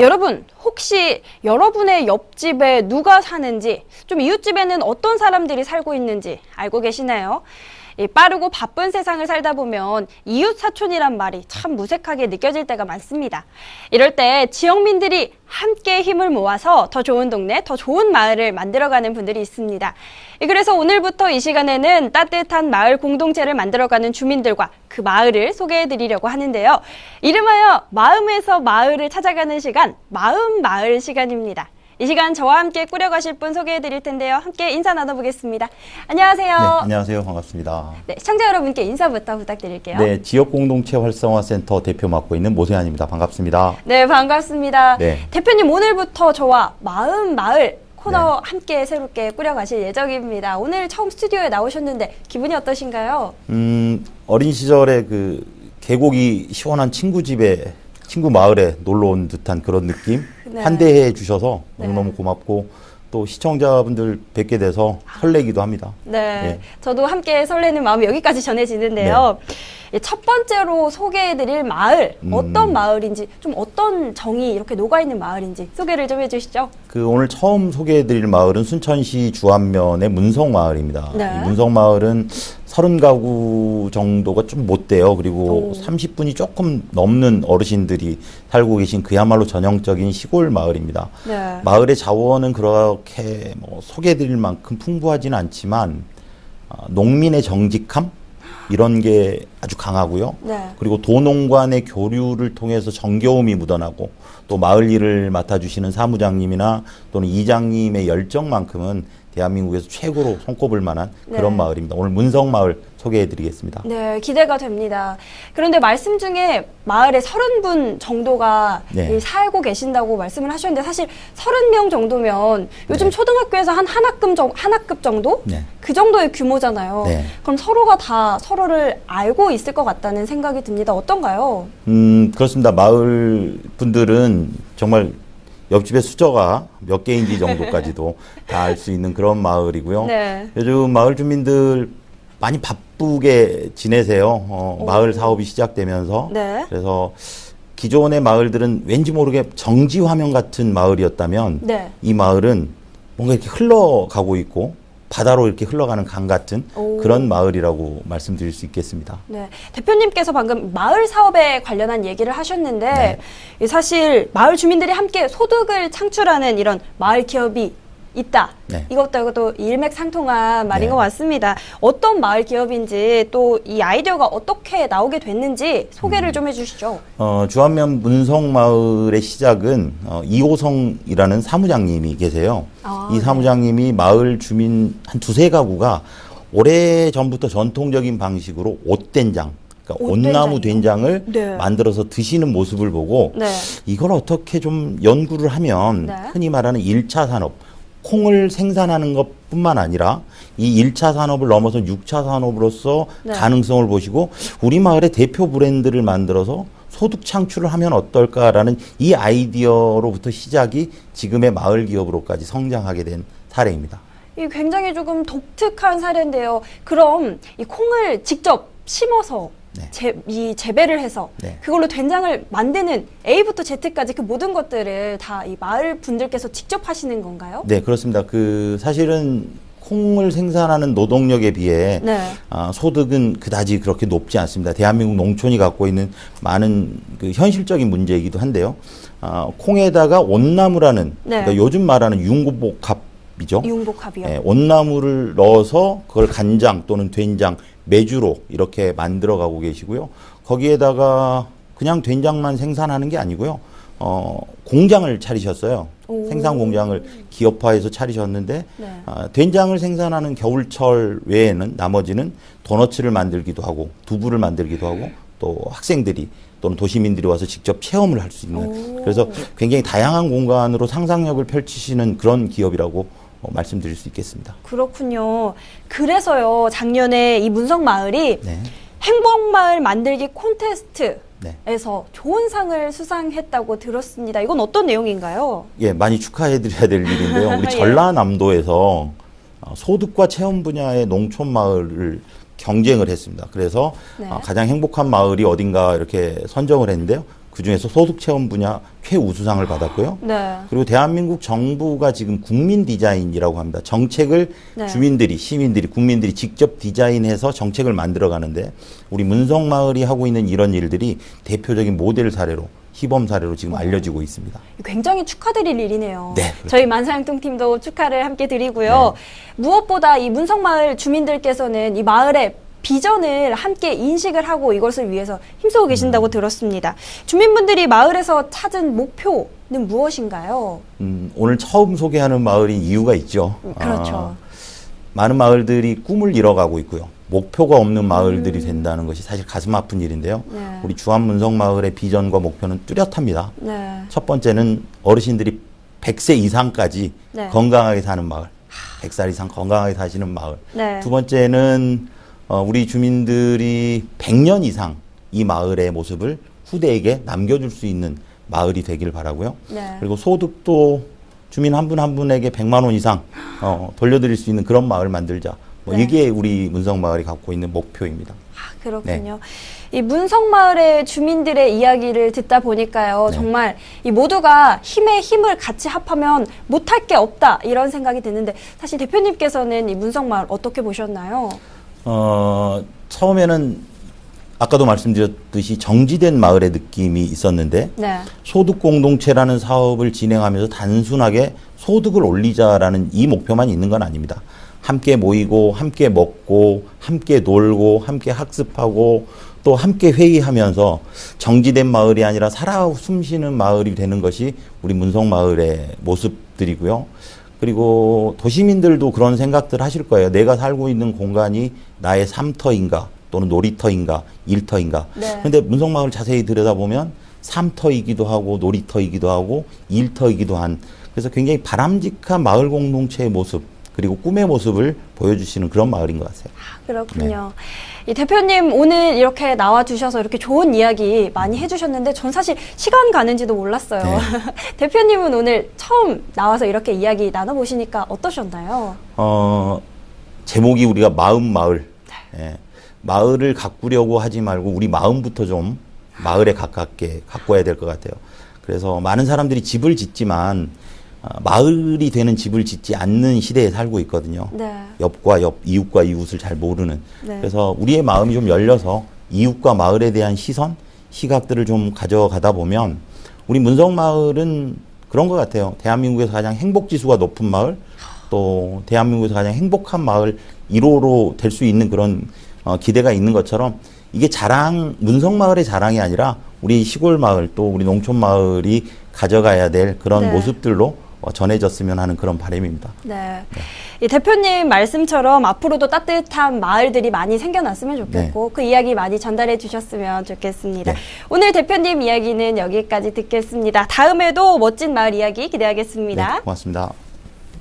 여러분, 혹시 여러분의 옆집에 누가 사는지, 좀 이웃집에는 어떤 사람들이 살고 있는지 알고 계시나요? 이 빠르고 바쁜 세상을 살다 보면 이웃 사촌이란 말이 참 무색하게 느껴질 때가 많습니다. 이럴 때 지역민들이 함께 힘을 모아서 더 좋은 동네, 더 좋은 마을을 만들어가는 분들이 있습니다. 이 그래서 오늘부터 이 시간에는 따뜻한 마을 공동체를 만들어가는 주민들과 그 마을을 소개해드리려고 하는데요. 이름하여 마음에서 마을을 찾아가는 시간, 마음 마을 시간입니다. 이 시간 저와 함께 꾸려가실 분 소개해 드릴 텐데요. 함께 인사 나눠보겠습니다. 안녕하세요. 네, 안녕하세요. 반갑습니다. 네, 시청자 여러분께 인사부터 부탁드릴게요. 네, 지역공동체 활성화센터 대표 맡고 있는 모세환입니다. 반갑습니다. 네, 반갑습니다. 네. 대표님 오늘부터 저와 마음 마을 코너 함께 새롭게 꾸려가실 예정입니다. 오늘 처음 스튜디오에 나오셨는데 기분이 어떠신가요? 음, 어린 시절에 그 계곡이 시원한 친구 집에 친구 마을에 놀러 온 듯한 그런 느낌 네. 환대해 주셔서 네. 너무너무 고맙고 또 시청자분들 뵙게 돼서 설레기도 합니다. 네, 네. 저도 함께 설레는 마음이 여기까지 전해지는데요. 예, 첫 번째로 소개해드릴 마을 음. 어떤 마을인지 좀 어떤 정이 이렇게 녹아 있는 마을인지 소개를 좀 해주시죠. 그 오늘 처음 소개해드릴 마을은 순천시 주안면의 문성 마을입니다. 네. 이 문성 마을은 서른 가구 정도가 좀 못 돼요. 그리고 오. 30분이 조금 넘는 어르신들이 살고 계신 그야말로 전형적인 시골 마을입니다. 네. 마을의 자원은 그렇게 뭐 소개해드릴 만큼 풍부하지는 않지만 아, 농민의 정직함 이런 게 아주 강하고요. 네. 그리고 도농 간의 교류를 통해서 정겨움이 묻어나고 또 마을 일을 맡아주시는 사무장님이나 또는 이장님의 열정만큼은 대한민국에서 최고로 손꼽을 만한 그런 네. 마을입니다. 오늘 문성 마을 소개해드리겠습니다. 네, 기대가 됩니다. 그런데 말씀 중에 마을에 서른 분 정도가 네. 이 살고 계신다고 말씀을 하셨는데 사실 서른 명 정도면 요즘 네. 초등학교에서 한 한 학급 정 한 학급 정도 네. 그 정도의 규모잖아요. 네. 그럼 서로가 다 서로를 알고 있을 것 같다는 생각이 듭니다. 어떤가요? 음, 그렇습니다. 마을 분들은 정말 옆집의 수저가 몇 개인지 정도까지도 다 알 수 있는 그런 마을이고요. 네. 요즘 마을 주민들 많이 바쁘게 지내세요. 어, 오. 마을 사업이 시작되면서. 네. 그래서 기존의 마을들은 왠지 모르게 정지 화면 같은 마을이었다면 네. 이 마을은 뭔가 이렇게 흘러가고 있고 바다로 이렇게 흘러가는 강 같은 오. 그런 마을이라고 말씀드릴 수 있겠습니다. 네. 대표님께서 방금 마을 사업에 관련한 얘기를 하셨는데 네. 이 사실 마을 주민들이 함께 소득을 창출하는 이런 마을 기업이 있다. 네. 이것도 일맥상통한 말인 네. 것 같습니다. 어떤 마을 기업인지 또 이 아이디어가 어떻게 나오게 됐는지 소개를 음. 좀 해주시죠. 어, 주안면 문성 마을의 시작은 어, 이호성이라는 사무장님이 계세요. 아, 이 네. 사무장님이 마을 주민 한 두세 가구가 오래 전부터 전통적인 방식으로 옷된장, 그러니까? 온나무 된장을 네. 만들어서 드시는 모습을 보고 네. 이걸 어떻게 좀 연구를 하면 네. 흔히 말하는 일차 산업, 콩을 생산하는 것뿐만 아니라 이 일차 산업을 넘어서 육차 산업으로서 네. 가능성을 보시고 우리 마을의 대표 브랜드를 만들어서 소득 창출을 하면 어떨까라는 이 아이디어로부터 시작이 지금의 마을 기업으로까지 성장하게 된 사례입니다. 이 굉장히 조금 독특한 사례인데요. 그럼 이 콩을 직접 심어서 네. 재, 이 재배를 해서 네. 그걸로 된장을 만드는 A부터 Z까지 그 모든 것들을 다 이 마을 분들께서 직접 하시는 건가요? 네, 그렇습니다. 그 사실은 콩을 생산하는 노동력에 비해 네. 아, 소득은 그다지 그렇게 높지 않습니다. 대한민국 농촌이 갖고 있는 많은 그 현실적인 문제이기도 한데요. 아, 콩에다가 온나무라는 네. 그러니까 요즘 말하는 융복합 이죠. 융복합이요. 예, 온나무를 넣어서 그걸 간장 또는 된장, 메주로 이렇게 만들어 가고 계시고요. 거기에다가 그냥 된장만 생산하는 게 아니고요. 어, 공장을 차리셨어요. 오. 생산 공장을 기업화해서 차리셨는데 네. 아, 된장을 생산하는 겨울철 외에는 나머지는 도너츠를 만들기도 하고 두부를 만들기도 하고 또 학생들이 또는 도시민들이 와서 직접 체험을 할 수 있는 오. 그래서 굉장히 다양한 공간으로 상상력을 펼치시는 그런 기업이라고 어, 말씀드릴 수 있겠습니다. 그렇군요. 그래서요, 작년에 이 문성 마을이 네. 행복마을 만들기 콘테스트에서 네. 좋은 상을 수상했다고 들었습니다. 이건 어떤 내용인가요? 예, 많이 축하해드려야 될 일인데요. 우리 예. 전라남도에서 어, 소득과 체험 분야의 농촌 마을을 경쟁을 했습니다. 그래서 네. 어, 가장 행복한 마을이 어딘가 이렇게 선정을 했는데요. 그 중에서 소득 체험 분야 최우수상을 받았고요. 네. 그리고 대한민국 정부가 지금 국민 디자인이라고 합니다. 정책을 네. 주민들이, 시민들이, 국민들이 직접 디자인해서 정책을 만들어 가는데 우리 문성마을이 하고 있는 이런 일들이 대표적인 모델 사례로 시범 사례로 지금 알려지고 있습니다. 굉장히 축하드릴 일이네요. 네, 그렇죠. 저희 만사형통 팀도 축하를 함께 드리고요. 무엇보다 이 문성마을 주민들께서는 이 마을의 비전을 함께 인식을 하고 이것을 위해서 힘쓰고 계신다고 음. 들었습니다. 주민분들이 마을에서 찾은 목표는 무엇인가요? 음, 오늘 처음 소개하는 마을인 이유가 있죠. 그렇죠. 아, 많은 마을들이 꿈을 잃어가고 있고요. 목표가 없는 마을들이 된다는 것이 사실 가슴 아픈 일인데요. 음. 네. 우리 주한문성 마을의 비전과 목표는 뚜렷합니다. 네. 첫 번째는 어르신들이 100세 이상까지 네. 건강하게 사는 마을. 100살 이상 건강하게 사시는 마을. 네. 두 번째는 어, 우리 주민들이 100년 이상 이 마을의 모습을 후대에게 남겨줄 수 있는 마을이 되길 바라고요. 네. 그리고 소득도 주민 한 분한 분에게 100만 원 이상 어, 돌려드릴 수 있는 그런 마을 만들자. 뭐 네. 이게 우리 문성 마을이 갖고 있는 목표입니다. 아, 그렇군요. 이 문성마을의 주민들의 이야기를 듣다 보니까요. 네. 정말 이 모두가 힘에 힘을 같이 합하면 못할 게 없다 이런 생각이 드는데 사실 대표님께서는 이 문성마을 어떻게 보셨나요? 어, 처음에는 아까도 말씀드렸듯이 정지된 마을의 느낌이 있었는데 네. 소득 공동체라는 사업을 진행하면서 단순하게 소득을 올리자라는 이 목표만 있는 건 아닙니다. 함께 모이고 함께 먹고 함께 놀고 함께 학습하고 또 함께 회의하면서 정지된 마을이 아니라 살아 숨쉬는 마을이 되는 것이 우리 문성 마을의 모습들이고요. 그리고 도시민들도 그런 생각들 하실 거예요. 내가 살고 있는 공간이 나의 삼터인가 또는 놀이터인가 일터인가. 네. 그런데 문성 마을 자세히 들여다보면 삼터이기도 하고 놀이터이기도 하고 일터이기도 한 그래서 굉장히 바람직한 마을 공동체의 모습 그리고 꿈의 모습을 보여주시는 그런 마을인 것 같아요. 그렇군요. 이 대표님 오늘 이렇게 나와 주셔서 이렇게 좋은 이야기 많이 해주셨는데 전 사실 시간 가는지도 몰랐어요. 네. 대표님은 오늘 처음 나와서 이렇게 이야기 나눠보시니까 어떠셨나요? 어, 제목이 우리가 마음 마을. 예, 마을을 가꾸려고 하지 말고 우리 마음부터 좀 마을에 가깝게 가꿔야 될 것 같아요. 그래서 많은 사람들이 집을 짓지만 아, 마을이 되는 집을 짓지 않는 시대에 살고 있거든요. 네. 옆과 옆, 이웃과 이웃을 잘 모르는. 네. 그래서 우리의 마음이 좀 열려서 이웃과 마을에 대한 시선, 시각들을 좀 가져가다 보면 우리 문성 마을은 그런 것 같아요. 대한민국에서 가장 행복 지수가 높은 마을, 또 대한민국에서 가장 행복한 마을 1호로 될 수 있는 그런 어, 기대가 있는 것처럼 이게 자랑, 문성 마을의 자랑이 아니라 우리 시골 마을 또 우리 농촌 마을이 가져가야 될 그런 네. 모습들로 어, 전해졌으면 하는 그런 바람입니다. 네. 이 대표님 말씀처럼 앞으로도 따뜻한 마을들이 많이 생겨났으면 좋겠고 그 이야기 많이 전달해 주셨으면 좋겠습니다. 네. 오늘 대표님 이야기는 여기까지 듣겠습니다. 다음에도 멋진 마을 이야기 기대하겠습니다. 네, 고맙습니다.